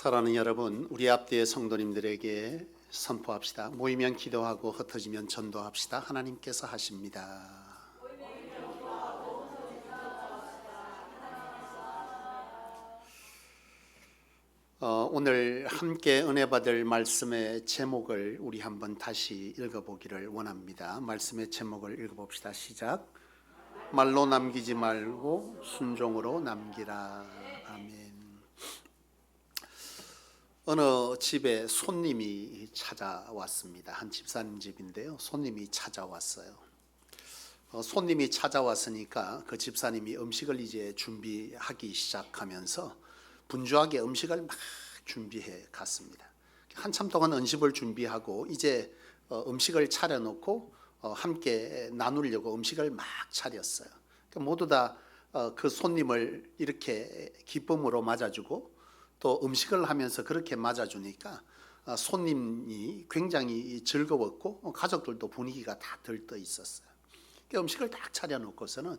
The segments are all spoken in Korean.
사랑하는 여러분, 우리 앞뒤의 성도님들에게 선포합시다. 모이면 기도하고 흩어지면 전도합시다. 하나님께서 하십니다. 어, 오늘 함께 은혜 받을 말씀의 제목을 우리 한번 다시 읽어보기를 원합니다. 말씀의 제목을 읽어봅시다. 시작. 말로 남기지 말고 순종으로 남기라. 아멘. 어느 집에 손님이 찾아왔습니다. 한 집사님 집인데요. 손님이 찾아왔어요. 어, 손님이 찾아왔으니까 그 집사님이 음식을 이제 준비하기 시작하면서 분주하게 음식을 막 준비해 갔습니다. 한참 동안 음식을 준비하고 이제 어, 음식을 차려놓고 어, 함께 나누려고 음식을 막 차렸어요. 그러니까 모두 다 그 손님을 이렇게 기쁨으로 맞아주고 또 음식을 하면서 그렇게 맞아주니까 어, 손님이 굉장히 즐거웠고 어, 가족들도 분위기가 다 들떠 있었어요. 그 음식을 딱 차려놓고서는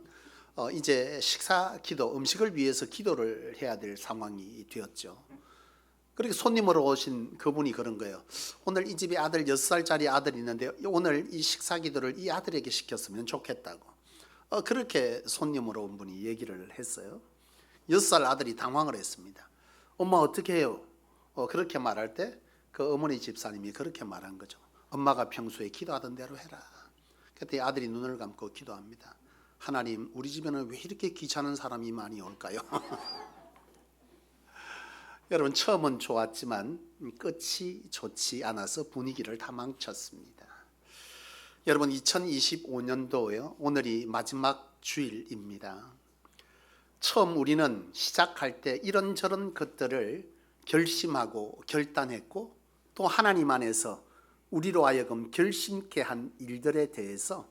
어, 이제 식사 기도, 음식을 위해서 기도를 해야 될 상황이 되었죠. 그렇게 손님으로 오신 그분이 그런 거예요. 오늘 이 집에 아들 여섯 살짜리 아들이 있는데 오늘 이 식사 기도를 이 아들에게 시켰으면 좋겠다고. 어, 그렇게 손님으로 온 분이 얘기를 했어요. 여섯 살 아들이 당황을 했습니다. 엄마 어떻게 해요? 어, 그렇게 말할 때 그 어머니 집사님이 그렇게 말한 거죠. 엄마가 평소에 기도하던 대로 해라. 그때 아들이 눈을 감고 기도합니다. 하나님, 우리 집에는 왜 이렇게 귀찮은 사람이 많이 올까요? 여러분 처음은 좋았지만 끝이 좋지 않아서 분위기를 다 망쳤습니다. 여러분 2025년도요 오늘이 마지막 주일입니다. 처음 우리는 시작할 때 이런저런 것들을 결심하고 결단했고 또 하나님 안에서 우리로 하여금 결심케 한 일들에 대해서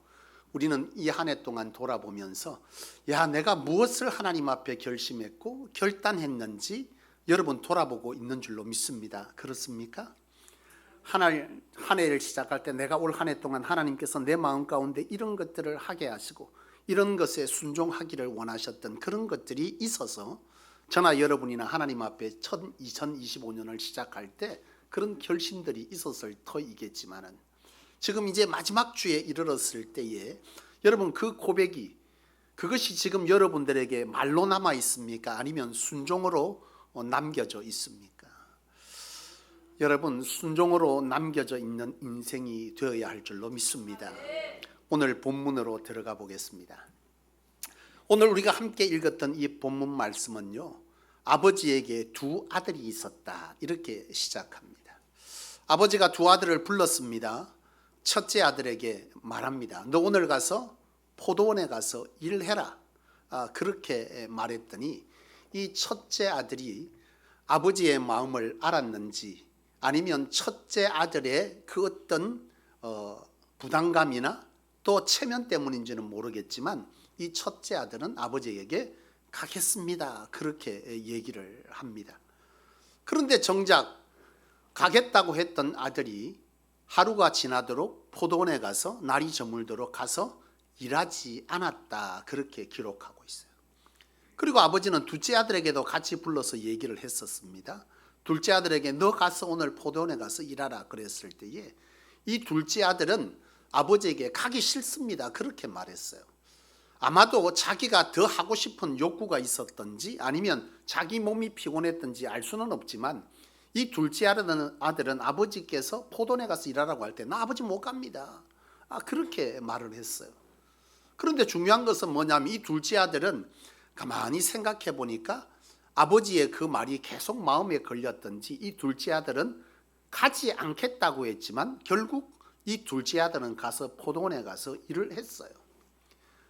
우리는 이 한 해 동안 돌아보면서 야 내가 무엇을 하나님 앞에 결심했고 결단했는지 여러분 돌아보고 있는 줄로 믿습니다. 그렇습니까? 한, 한 해를 시작할 때 내가 올 한 해 동안 하나님께서 내 마음 가운데 이런 것들을 하게 하시고 이런 것에 순종하기를 원하셨던 그런 것들이 있어서 저나 여러분이나 하나님 앞에 첫 2025년을 시작할 때 그런 결심들이 있었을 터이겠지만은 지금 이제 마지막 주에 이르렀을 때에 여러분 그 고백이 그것이 지금 여러분들에게 말로 남아 있습니까? 아니면 순종으로 어, 남겨져 있습니까? 여러분 순종으로 남겨져 있는 인생이 되어야 할 줄로 믿습니다. 오늘 본문으로 들어가 보겠습니다. 오늘 우리가 함께 읽었던 이 본문 말씀은요. 아버지에게 두 아들이 있었다. 이렇게 시작합니다. 아버지가 두 아들을 불렀습니다. 첫째 아들에게 말합니다. 너 오늘 가서 포도원에 가서 일해라. 아, 그렇게 말했더니 이 첫째 아들이 아버지의 마음을 알았는지 아니면 첫째 아들의 그 어떤 어, 부담감이나 또 체면 때문인지는 모르겠지만 이 첫째 아들은 아버지에게 가겠습니다. 그렇게 얘기를 합니다. 그런데 정작 가겠다고 했던 아들이 하루가 지나도록 포도원에 가서 날이 저물도록 가서 일하지 않았다. 그렇게 기록하고 있어요. 그리고 아버지는 둘째 아들에게도 같이 불러서 얘기를 했었습니다. 둘째 아들에게 너 가서 오늘 포도원에 가서 일하라 그랬을 때에 이 둘째 아들은 아버지에게 가기 싫습니다. 그렇게 말했어요. 아마도 자기가 더 하고 싶은 욕구가 있었던지 아니면 자기 몸이 피곤했던지 알 수는 없지만 이 둘째 아들은, 아버지께서 포도원에 가서 일하라고 할 때 나 아버지 못 갑니다. 아, 그렇게 말을 했어요. 그런데 중요한 것은 뭐냐면 이 둘째 아들은 가만히 생각해 보니까 아버지의 그 말이 계속 마음에 걸렸던지 이 둘째 아들은 가지 않겠다고 했지만 결국 이 둘째 아들은 가서 포도원에 가서 일을 했어요.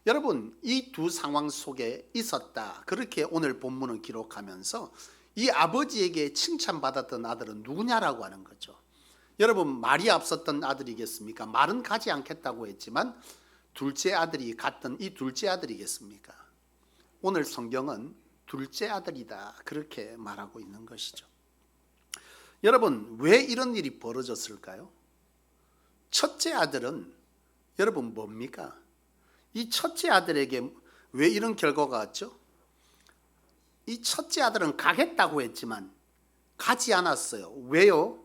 여러분, 이 두 상황 속에 있었다. 그렇게 오늘 본문은 기록하면서 이 아버지에게 칭찬받았던 아들은 누구냐라고 하는 거죠. 여러분, 말이 앞섰던 아들이겠습니까? 말은 가지 않겠다고 했지만 둘째 아들이 갔던 이 둘째 아들이겠습니까? 오늘 성경은 둘째 아들이다. 그렇게 말하고 있는 것이죠. 여러분, 왜 이런 일이 벌어졌을까요? 첫째 아들은 여러분 뭡니까? 이 첫째 아들에게 왜 이런 결과가 왔죠? 이 첫째 아들은 가겠다고 했지만 가지 않았어요. 왜요?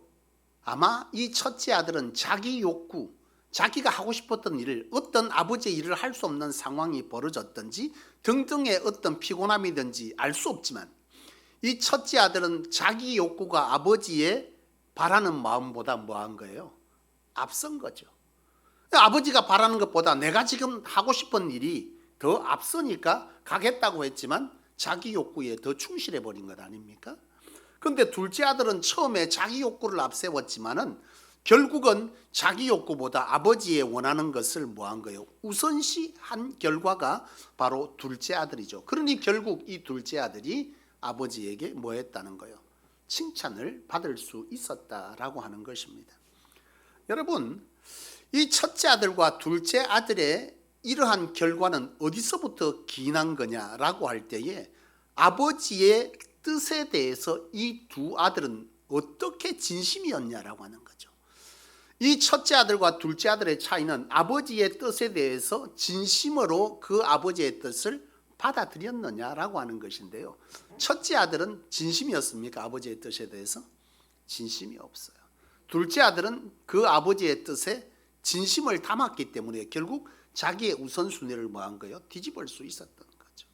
아마 이 첫째 아들은 자기 욕구, 자기가 하고 싶었던 일을 어떤 아버지의 일을 할 수 없는 상황이 벌어졌든지 등등의 어떤 피곤함이든지 알 수 없지만 이 첫째 아들은 자기 욕구가 아버지의 바라는 마음보다 뭐한 거예요? 앞선 거죠. 아버지가 바라는 것보다 내가 지금 하고 싶은 일이 더 앞서니까 가겠다고 했지만 자기 욕구에 더 충실해 버린 것 아닙니까? 근데 둘째 아들은 처음에 자기 욕구를 앞세웠지만은 결국은 자기 욕구보다 아버지의 원하는 것을 뭐한 거예요? 우선시한 결과가 바로 둘째 아들이죠. 그러니 결국 이 둘째 아들이 아버지에게 뭐 했다는 거예요? 칭찬을 받을 수 있었다라고 하는 것입니다. 여러분, 이 첫째 아들과 둘째 아들의 이러한 결과는 어디서부터 기인한 거냐라고 할 때에 아버지의 뜻에 대해서 이 두 아들은 어떻게 진심이었냐라고 하는 거죠. 이 첫째 아들과 둘째 아들의 차이는 아버지의 뜻에 대해서 진심으로 그 아버지의 뜻을 받아들였느냐라고 하는 것인데요. 첫째 아들은 진심이었습니까? 아버지의 뜻에 대해서? 진심이 없어요. 둘째 아들은 그 아버지의 뜻에 진심을 담았기 때문에 결국 자기의 우선순위를 뭐한 거예요? 뒤집을 수 있었던 거죠.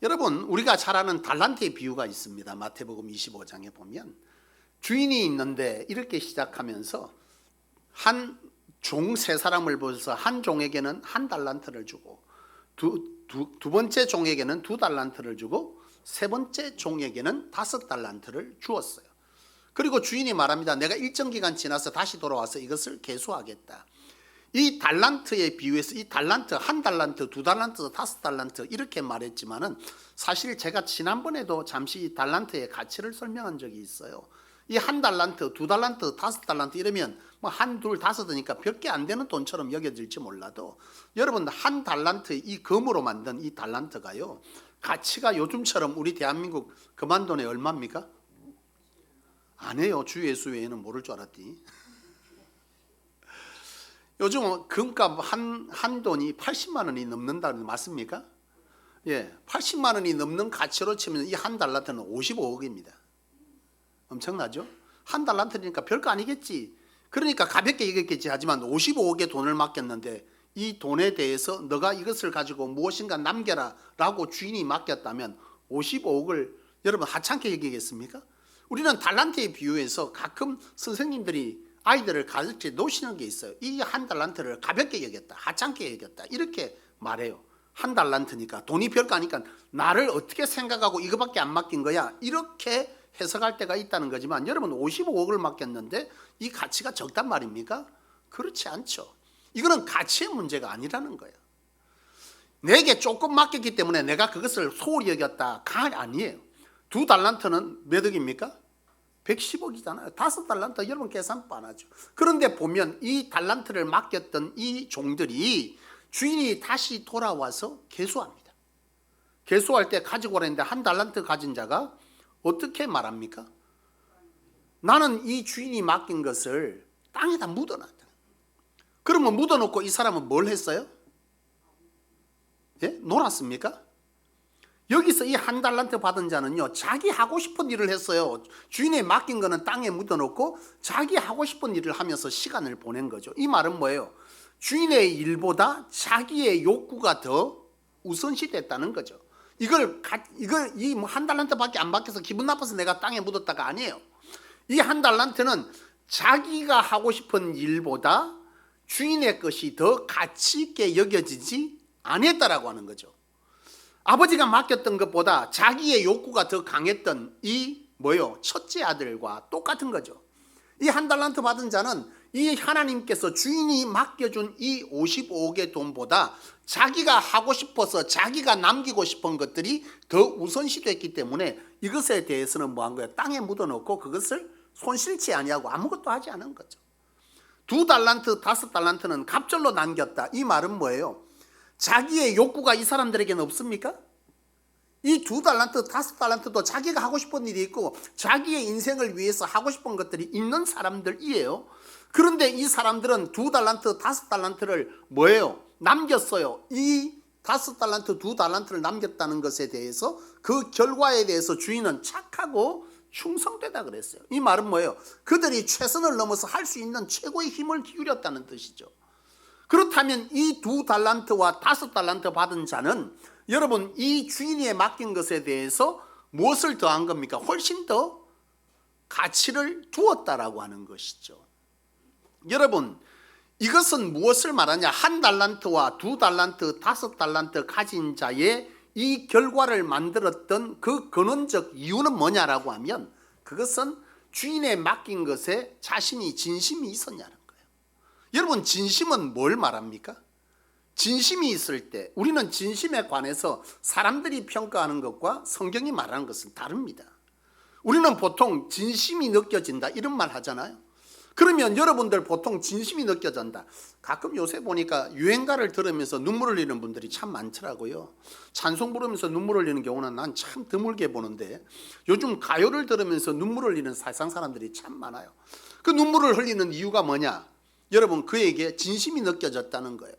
여러분, 우리가 잘 아는 달란트의 비유가 있습니다. 마태복음 25장에 보면 주인이 있는데 이렇게 시작하면서 한 종 세 사람을 보셔서 한 종에게는 한 달란트를 주고 두, 두, 두 번째 종에게는 두 달란트를 주고 세 번째 종에게는 다섯 달란트를 주었어요. 그리고 주인이 말합니다. 내가 일정 기간 지나서 다시 돌아와서 이것을 계수하겠다. 이 달란트에 비유해서 이 달란트 한 달란트, 두 달란트, 다섯 달란트 이렇게 말했지만은 사실 제가 지난번에도 잠시 이 달란트의 가치를 설명한 적이 있어요. 이 한 달란트, 두 달란트, 다섯 달란트 이러면 뭐 한, 둘, 다섯이니까 몇 개 안 되는 돈처럼 여겨질지 몰라도 여러분 한 달란트 이 금으로 만든 이 달란트가요 가치가 요즘처럼 우리 대한민국 그만 돈에 얼마입니까? 안 해요. 주 예수 외에는 모를 줄 알았디. 요즘 금값 한, 한 돈이 80만 원이 넘는다는 맞습니까? 예, 80만 원이 넘는 가치로 치면 이 한 달란트는 55억입니다. 엄청나죠? 한 달란트니까 별거 아니겠지. 그러니까 가볍게 얘기했겠지 하지만 55억의 돈을 맡겼는데 이 돈에 대해서 너가 이것을 가지고 무엇인가 남겨라 라고 주인이 맡겼다면 55억을 여러분 하찮게 얘기겠습니까? 우리는 달란트에 비유해서 가끔 선생님들이 아이들을 가르쳐 놓으시는 게 있어요. 이 한 달란트를 가볍게 여겼다, 하찮게 여겼다 이렇게 말해요. 한 달란트니까 돈이 별거 아니까 나를 어떻게 생각하고 이거밖에 안 맡긴 거야 이렇게 해석할 때가 있다는 거지만 여러분 55억을 맡겼는데 이 가치가 적단 말입니까? 그렇지 않죠. 이거는 가치의 문제가 아니라는 거예요. 내게 조금 맡겼기 때문에 내가 그것을 소홀히 여겼다. 가 아니에요. 두 달란트는 몇 억입니까? 110억이잖아요. 다섯 달란트 여러분 계산 뻔하죠. 그런데 보면 이 달란트를 맡겼던 이 종들이 주인이 다시 돌아와서 개수합니다. 개수할 때 가지고 오랬는데 한 달란트 가진 자가 어떻게 말합니까? 나는 이 주인이 맡긴 것을 땅에다 묻어놨다. 그러면 묻어놓고 이 사람은 뭘 했어요? 예? 놀았습니까? 여기서 이 한 달란트 받은 자는요, 자기 하고 싶은 일을 했어요. 주인에 맡긴 거는 땅에 묻어놓고 자기 하고 싶은 일을 하면서 시간을 보낸 거죠. 이 말은 뭐예요? 주인의 일보다 자기의 욕구가 더 우선시 됐다는 거죠. 이걸, 가, 이걸, 이뭐한 달란트 밖에 안 받겨서 기분 나빠서 내가 땅에 묻었다가 아니에요. 이 한 달란트는 자기가 하고 싶은 일보다 주인의 것이 더 가치 있게 여겨지지 아니했다라고 하는 거죠. 아버지가 맡겼던 것보다 자기의 욕구가 더 강했던 이 뭐요? 첫째 아들과 똑같은 거죠. 이 한 달란트 받은 자는 이 하나님께서 주인이 맡겨준 이 55억의 돈보다 자기가 하고 싶어서 자기가 남기고 싶은 것들이 더 우선시 됐기 때문에 이것에 대해서는 뭐 한 거예요? 땅에 묻어놓고 그것을 손실치 아니하고 아무것도 하지 않은 거죠. 두 달란트, 다섯 달란트는 갑절로 남겼다. 이 말은 뭐예요? 자기의 욕구가 이 사람들에게는 없습니까? 이 두 달란트, 다섯 달란트도 자기가 하고 싶은 일이 있고 자기의 인생을 위해서 하고 싶은 것들이 있는 사람들이에요. 그런데 이 사람들은 두 달란트, 다섯 달란트를 뭐예요? 남겼어요. 이 다섯 달란트, 두 달란트를 남겼다는 것에 대해서 그 결과에 대해서 주인은 착하고 충성되다 그랬어요. 이 말은 뭐예요? 그들이 최선을 넘어서 할 수 있는 최고의 힘을 기울였다는 뜻이죠. 그렇다면 이 두 달란트와 다섯 달란트 받은 자는 여러분 이 주인이 맡긴 것에 대해서 무엇을 더한 겁니까? 훨씬 더 가치를 두었다라고 하는 것이죠. 여러분 이것은 무엇을 말하냐? 한 달란트와 두 달란트, 다섯 달란트 가진 자의 이 결과를 만들었던 그 근원적 이유는 뭐냐라고 하면 그것은 주인에 맡긴 것에 자신이 진심이 있었냐는. 여러분 진심은 뭘 말합니까? 진심이 있을 때 우리는 진심에 관해서 사람들이 평가하는 것과 성경이 말하는 것은 다릅니다. 우리는 보통 진심이 느껴진다 이런 말 하잖아요. 그러면 여러분들 보통 진심이 느껴진다. 가끔 요새 보니까 유행가를 들으면서 눈물 흘리는 분들이 참 많더라고요. 찬송 부르면서 눈물 흘리는 경우는 난 참 드물게 보는데 요즘 가요를 들으면서 눈물 흘리는 세상 사람들이 참 많아요. 그 눈물을 흘리는 이유가 뭐냐? 여러분 그에게 진심이 느껴졌다는 거예요.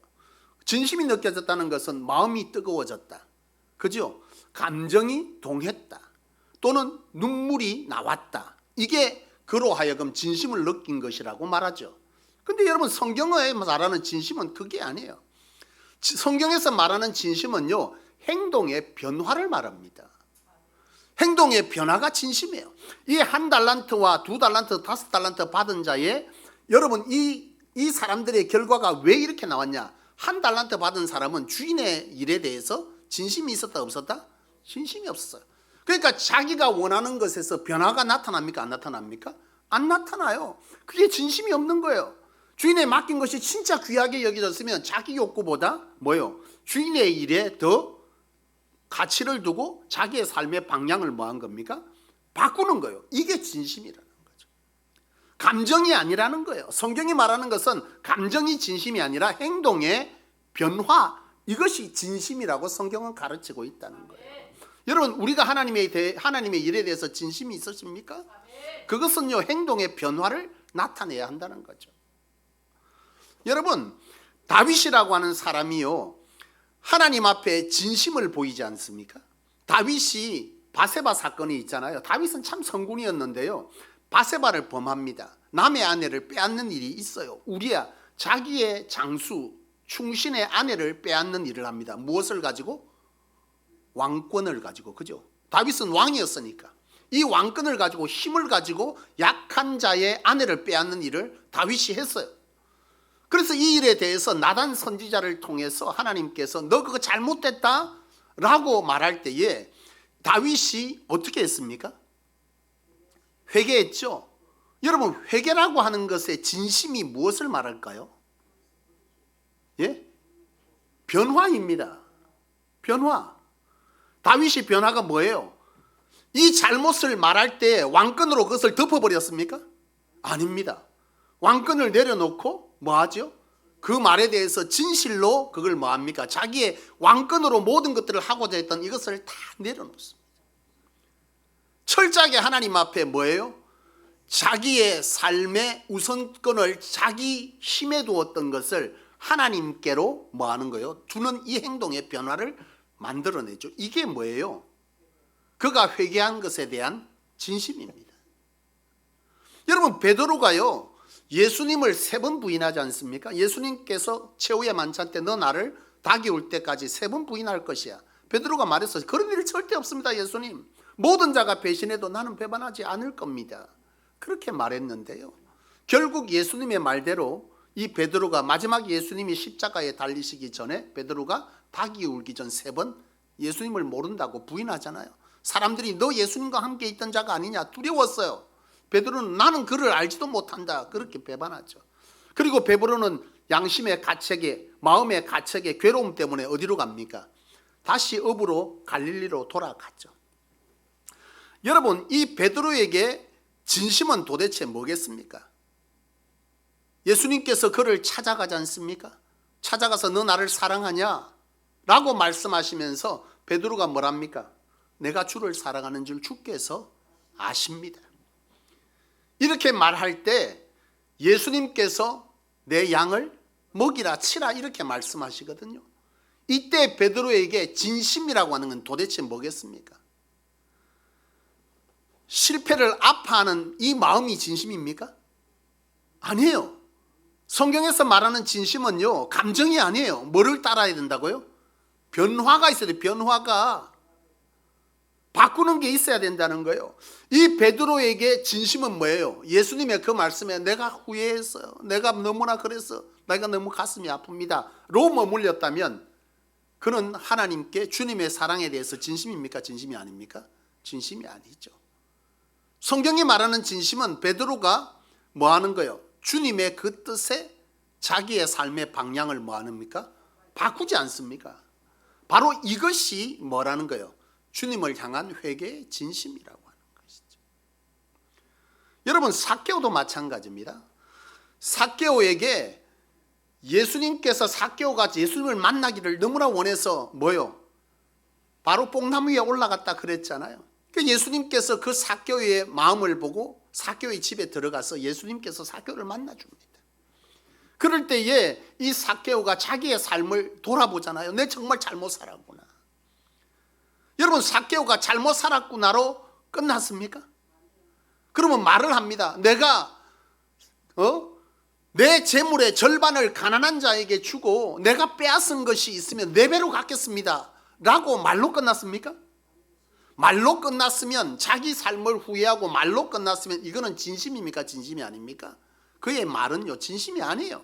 진심이 느껴졌다는 것은 마음이 뜨거워졌다. 그죠? 감정이 동했다. 또는 눈물이 나왔다. 이게 그로 하여금 진심을 느낀 것이라고 말하죠. 근데 여러분 성경에 말하는 진심은 그게 아니에요. 지- 성경에서 말하는 진심은요. 행동의 변화를 말합니다. 행동의 변화가 진심이에요. 이 한 달란트와 두 달란트, 다섯 달란트 받은 자의 여러분 이, 이 사람들의 결과가 왜 이렇게 나왔냐? 한 달란트 받은 사람은 주인의 일에 대해서 진심이 있었다 없었다? 진심이 없었어요. 그러니까 자기가 원하는 것에서 변화가 나타납니까? 안 나타납니까? 안 나타나요. 그게 진심이 없는 거예요. 주인에 맡긴 것이 진짜 귀하게 여겨졌으면 자기 욕구보다 뭐요? 주인의 일에 더 가치를 두고 자기의 삶의 방향을 뭐한 겁니까? 바꾸는 거예요. 이게 진심이라는 거죠. 감정이 아니라는 거예요. 성경이 말하는 것은 감정이 진심이 아니라 행동의 변화 이것이 진심이라고 성경은 가르치고 있다는 거예요. 여러분 우리가 하나님의 대, 하나님의 일에 대해서 진심이 있으십니까? 그것은요 행동의 변화를 나타내야 한다는 거죠. 여러분 다윗이라고 하는 사람이요 하나님 앞에 진심을 보이지 않습니까? 다윗이 바세바 사건이 있잖아요. 다윗은 참 성군이었는데요. 바세바를 범합니다. 남의 아내를 빼앗는 일이 있어요. 우리야 자기의 장수 충신의 아내를 빼앗는 일을 합니다. 무엇을 가지고? 왕권을 가지고 그죠? 다윗은 왕이었으니까 이 왕권을 가지고 힘을 가지고 약한 자의 아내를 빼앗는 일을 다윗이 했어요. 그래서 이 일에 대해서 나단 선지자를 통해서 하나님께서 너 그거 잘못됐다 라고 말할 때에 다윗이 어떻게 했습니까? 회개했죠. 여러분 회개라고 하는 것의 진심이 무엇을 말할까요? 예? 변화입니다. 변화. 다윗이 변화가 뭐예요? 이 잘못을 말할 때 왕권으로 그것을 덮어버렸습니까? 아닙니다. 왕권을 내려놓고 뭐 하죠? 그 말에 대해서 진실로 그걸 뭐 합니까? 자기의 왕권으로 모든 것들을 하고자 했던 이것을 다 내려놓습니다. 철저하게 하나님 앞에 뭐예요? 자기의 삶의 우선권을 자기 힘에 두었던 것을 하나님께로 뭐 하는 거예요? 두는 이 행동의 변화를 만들어내죠. 이게 뭐예요? 그가 회개한 것에 대한 진심입니다. 여러분 베드로가요 예수님을 세 번 부인하지 않습니까? 예수님께서 최후의 만찬 때 너 나를 닭이 올 때까지 세 번 부인할 것이야. 베드로가 말했어 그런 일 절대 없습니다 예수님. 모든 자가 배신해도 나는 배반하지 않을 겁니다. 그렇게 말했는데요. 결국 예수님의 말대로 이 베드로가 마지막 예수님이 십자가에 달리시기 전에 베드로가 닭이 울기 전 세 번 예수님을 모른다고 부인하잖아요. 사람들이 너 예수님과 함께 있던 자가 아니냐 두려웠어요. 베드로는 나는 그를 알지도 못한다 그렇게 배반하죠. 그리고 베드로는 양심의 가책에 마음의 가책에 괴로움 때문에 어디로 갑니까? 다시 업으로 갈릴리로 돌아갔죠. 여러분 이 베드로에게 진심은 도대체 뭐겠습니까? 예수님께서 그를 찾아가지 않습니까? 찾아가서 너 나를 사랑하냐? 라고 말씀하시면서 베드로가 뭐랍니까? 내가 주를 사랑하는 줄 주께서 아십니다. 이렇게 말할 때 예수님께서 내 양을 먹이라 치라 이렇게 말씀하시거든요. 이때 베드로에게 진심이라고 하는 건 도대체 뭐겠습니까? 실패를 아파하는 이 마음이 진심입니까? 아니에요. 성경에서 말하는 진심은요, 감정이 아니에요. 뭐를 따라야 된다고요? 변화가 있어야 돼, 변화가. 바꾸는 게 있어야 된다는 거예요. 이 베드로에게 진심은 뭐예요? 예수님의 그 말씀에 내가 후회했어요. 내가 너무나 그래서 내가 너무 가슴이 아픕니다. 로 머물렸다면 그는 하나님께 주님의 사랑에 대해서 진심입니까? 진심이 아닙니까? 진심이 아니죠. 성경이 말하는 진심은 베드로가 뭐 하는 거예요? 주님의 그 뜻에 자기의 삶의 방향을 뭐 하는입니까? 바꾸지 않습니까? 바로 이것이 뭐라는 거예요? 주님을 향한 회개의 진심이라고 하는 것이죠. 여러분 사케오도 마찬가지입니다. 사케오에게 예수님께서 사케오가 예수님을 만나기를 너무나 원해서 뭐요? 바로 뽕나무 위에 올라갔다 그랬잖아요. 그 예수님께서 그 사케오의 마음을 보고 사케오의 집에 들어가서 예수님께서 사케오를 만나줍니다. 그럴 때에 이 사케오가 자기의 삶을 돌아보잖아요. 내 정말 잘못 살았구나. 여러분 사케오가 잘못 살았구나로 끝났습니까? 그러면 말을 합니다. 내가 어? 내 재물의 절반을 가난한 자에게 주고 내가 빼앗은 것이 있으면 네 배로 갚겠습니다. 라고 말로 끝났습니까? 말로 끝났으면 자기 삶을 후회하고 말로 끝났으면 이거는 진심입니까? 진심이 아닙니까? 그의 말은요 진심이 아니에요.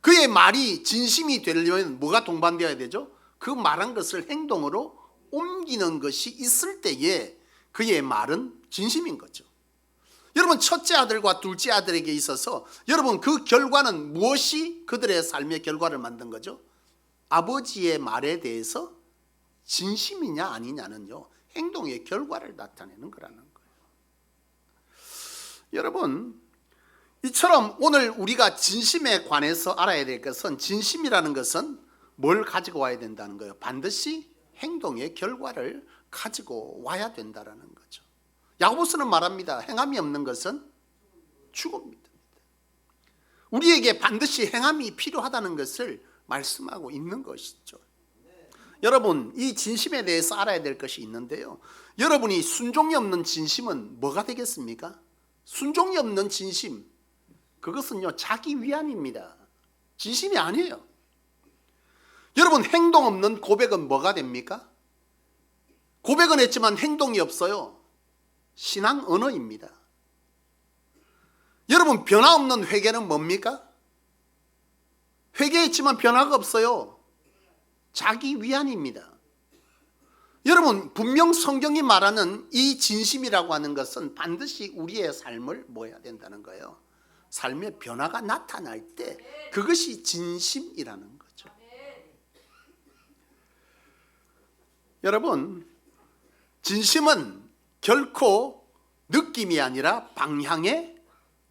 그의 말이 진심이 되려면 뭐가 동반되어야 되죠? 그 말한 것을 행동으로 옮기는 것이 있을 때에 그의 말은 진심인 거죠. 여러분 첫째 아들과 둘째 아들에게 있어서 여러분 그 결과는 무엇이 그들의 삶의 결과를 만든 거죠? 아버지의 말에 대해서 진심이냐 아니냐는요 행동의 결과를 나타내는 거라는 거예요. 여러분 이처럼 오늘 우리가 진심에 관해서 알아야 될 것은 진심이라는 것은 뭘 가지고 와야 된다는 거예요. 반드시 행동의 결과를 가지고 와야 된다라는 거죠. 야고보스는 말합니다. 행함이 없는 것은 죽음입니다. 우리에게 반드시 행함이 필요하다는 것을 말씀하고 있는 것이죠. 여러분, 이 진심에 대해서 알아야 될 것이 있는데요. 여러분이 순종이 없는 진심은 뭐가 되겠습니까? 순종이 없는 진심, 그것은요, 자기 위안입니다. 진심이 아니에요. 여러분, 행동 없는 고백은 뭐가 됩니까? 고백은 했지만 행동이 없어요. 신앙 언어입니다. 여러분, 변화 없는 회개는 뭡니까? 회개했지만 변화가 없어요. 자기 위안입니다. 여러분, 분명 성경이 말하는 이 진심이라고 하는 것은 반드시 우리의 삶을 뭐 해야 된다는 거예요. 삶의 변화가 나타날 때 그것이 진심이라는 거죠. 여러분, 진심은 결코 느낌이 아니라 방향의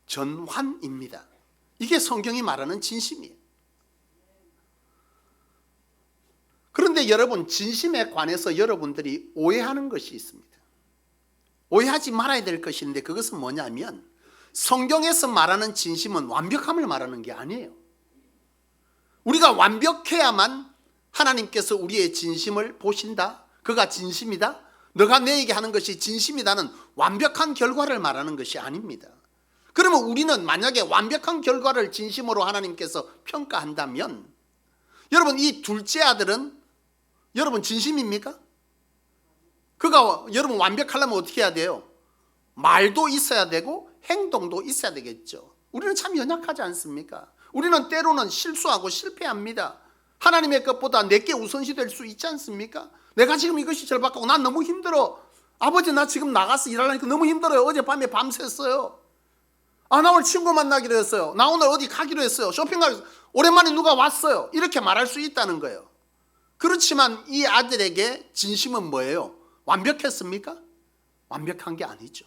전환입니다. 이게 성경이 말하는 진심이에요. 여러분, 진심에 관해서 여러분들이 오해하는 것이 있습니다. 오해하지 말아야 될 것인데 그것은 뭐냐면 성경에서 말하는 진심은 완벽함을 말하는 게 아니에요. 우리가 완벽해야만 하나님께서 우리의 진심을 보신다. 그가 진심이다. 너가 내게 하는 것이 진심이다는 완벽한 결과를 말하는 것이 아닙니다. 그러면 우리는 만약에 완벽한 결과를 진심으로 하나님께서 평가한다면 여러분 이 둘째 아들은 여러분 진심입니까? 그가 여러분 완벽하려면 어떻게 해야 돼요? 말도 있어야 되고 행동도 있어야 되겠죠. 우리는 참 연약하지 않습니까? 우리는 때로는 실수하고 실패합니다. 하나님의 것보다 내게 우선시 될 수 있지 않습니까? 내가 지금 이것이 절박하고 난 너무 힘들어. 아버지 나 지금 나가서 일하려니까 너무 힘들어요. 어젯밤에 밤샜어요. 아, 나 오늘 친구 만나기로 했어요. 나 오늘 어디 가기로 했어요. 쇼핑 했어요. 오랜만에 누가 왔어요. 이렇게 말할 수 있다는 거예요. 그렇지만 이 아들에게 진심은 뭐예요? 완벽했습니까? 완벽한 게 아니죠.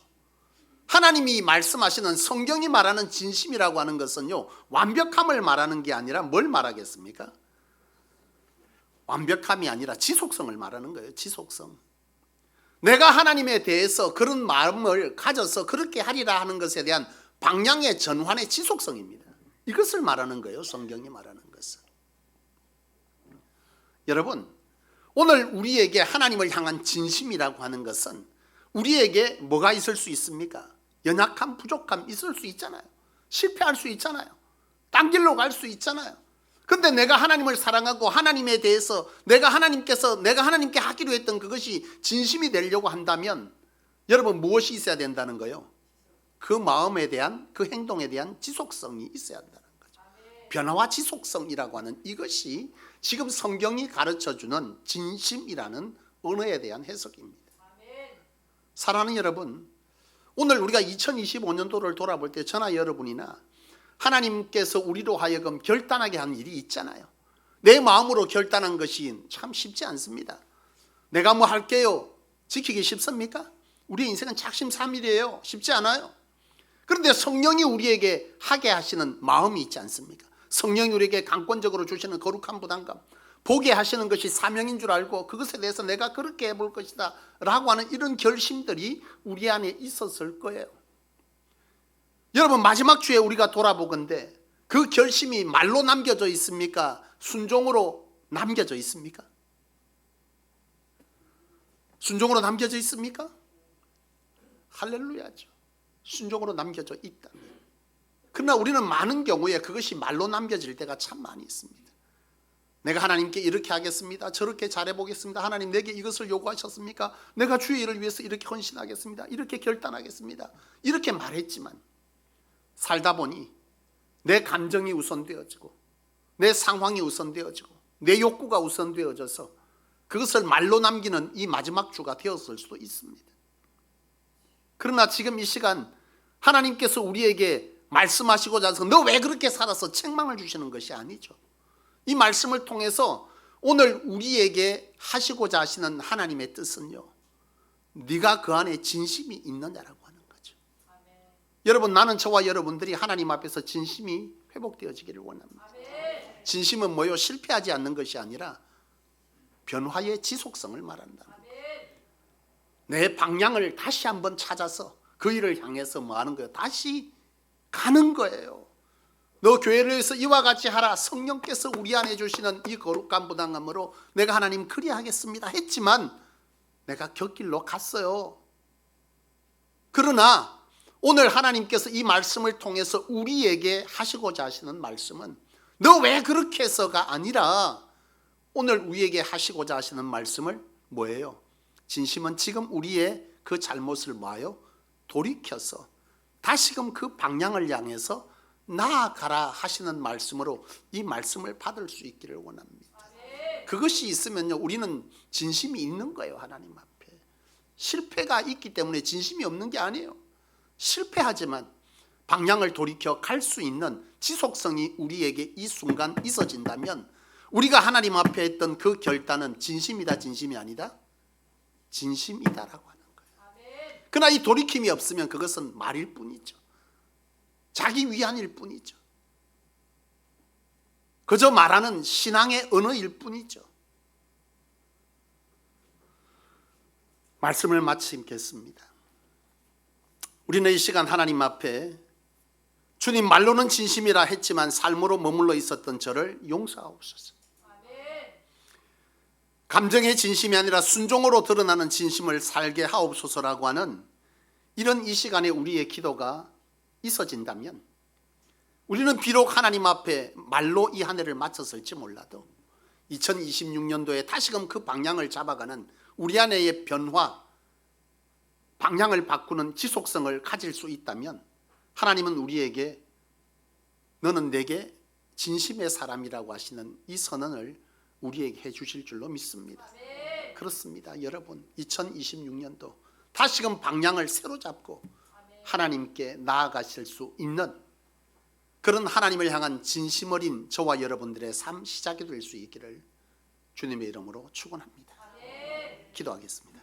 하나님이 말씀하시는 성경이 말하는 진심이라고 하는 것은요, 완벽함을 말하는 게 아니라 뭘 말하겠습니까? 완벽함이 아니라 지속성을 말하는 거예요. 지속성. 내가 하나님에 대해서 그런 마음을 가져서 그렇게 하리라 하는 것에 대한 방향의 전환의 지속성입니다. 이것을 말하는 거예요. 성경이 말하는. 여러분, 오늘 우리에게 하나님을 향한 진심이라고 하는 것은 우리에게 뭐가 있을 수 있습니까? 연약함, 부족함 있을 수 있잖아요. 실패할 수 있잖아요. 딴 길로 갈 수 있잖아요. 근데 내가 하나님을 사랑하고 하나님에 대해서 내가 하나님께서 내가 하나님께 하기로 했던 그것이 진심이 되려고 한다면 여러분 무엇이 있어야 된다는 거요? 그 마음에 대한 그 행동에 대한 지속성이 있어야 한다는 거죠. 변화와 지속성이라고 하는 이것이 지금 성경이 가르쳐 주는 진심이라는 언어에 대한 해석입니다. 사랑하는 여러분, 오늘 우리가 2025년도를 돌아볼 때 저나 여러분이나 하나님께서 우리로 하여금 결단하게 한 일이 있잖아요. 내 마음으로 결단한 것이 참 쉽지 않습니다. 내가 뭐 할게요. 지키기 쉽습니까? 우리 인생은 작심삼일이에요. 쉽지 않아요. 그런데 성령이 우리에게 하게 하시는 마음이 있지 않습니까? 성령이 우리에게 강권적으로 주시는 거룩한 부담감, 보게 하시는 것이 사명인 줄 알고 그것에 대해서 내가 그렇게 해볼 것이다 라고 하는 이런 결심들이 우리 안에 있었을 거예요. 여러분 마지막 주에 우리가 돌아보건데 그 결심이 말로 남겨져 있습니까? 순종으로 남겨져 있습니까? 순종으로 남겨져 있습니까? 할렐루야죠. 순종으로 남겨져 있다면. 그러나 우리는 많은 경우에 그것이 말로 남겨질 때가 참 많이 있습니다. 내가 하나님께 이렇게 하겠습니다. 저렇게 잘해보겠습니다. 하나님 내게 이것을 요구하셨습니까? 내가 주의 일을 위해서 이렇게 헌신하겠습니다. 이렇게 결단하겠습니다. 이렇게 말했지만 살다 보니 내 감정이 우선되어지고 내 상황이 우선되어지고 내 욕구가 우선되어져서 그것을 말로 남기는 이 마지막 주가 되었을 수도 있습니다. 그러나 지금 이 시간 하나님께서 우리에게 말씀하시고자 해서 너 왜 그렇게 살아서 책망을 주시는 것이 아니죠. 이 말씀을 통해서 오늘 우리에게 하시고자 하시는 하나님의 뜻은요. 네가 그 안에 진심이 있느냐라고 하는 거죠. 여러분 나는 저와 여러분들이 하나님 앞에서 진심이 회복되어지기를 원합니다. 진심은 뭐요? 실패하지 않는 것이 아니라 변화의 지속성을 말한다. 내 방향을 다시 한번 찾아서 그 일을 향해서 뭐 하는 거예요? 다시 가는 거예요. 너 교회를 위해서 이와 같이 하라. 성령께서 우리 안에 주시는 이 거룩한 부담감으로 내가 하나님 그리하겠습니다. 했지만 내가 곁길로 갔어요. 그러나 오늘 하나님께서 이 말씀을 통해서 우리에게 하시고자 하시는 말씀은 너 왜 그렇게 해서가 아니라 오늘 우리에게 하시고자 하시는 말씀을 뭐예요? 진심은 지금 우리의 그 잘못을 뭐요? 돌이켜서 다시금 그 방향을 향해서 나아가라 하시는 말씀으로 이 말씀을 받을 수 있기를 원합니다. 그것이 있으면요, 우리는 진심이 있는 거예요, 하나님 앞에. 실패가 있기 때문에 진심이 없는 게 아니에요. 실패하지만 방향을 돌이켜 갈 수 있는 지속성이 우리에게 이 순간 있어진다면 우리가 하나님 앞에 했던 그 결단은 진심이다, 진심이 아니다? 진심이다라고 거예요. 그러나 이 돌이킴이 없으면 그것은 말일 뿐이죠. 자기 위안일 뿐이죠. 그저 말하는 신앙의 언어일 뿐이죠. 말씀을 마치겠습니다. 우리는 이 시간 하나님 앞에 주님 말로는 진심이라 했지만 삶으로 머물러 있었던 저를 용서하옵소서. 감정의 진심이 아니라 순종으로 드러나는 진심을 살게 하옵소서라고 하는 이런 이 시간에 우리의 기도가 있어진다면 우리는 비록 하나님 앞에 말로 이 한 해를 마쳤을지 몰라도 2026년도에 다시금 그 방향을 잡아가는 우리 안에의 변화, 방향을 바꾸는 지속성을 가질 수 있다면 하나님은 우리에게 너는 내게 진심의 사람이라고 하시는 이 선언을 우리에게 해 주실 줄로 믿습니다. 그렇습니다. 여러분 2026년도 다시금 방향을 새로 잡고 하나님께 나아가실 수 있는 그런 하나님을 향한 진심 어린 저와 여러분들의 삶 시작이 될 수 있기를 주님의 이름으로 축원합니다. 기도하겠습니다.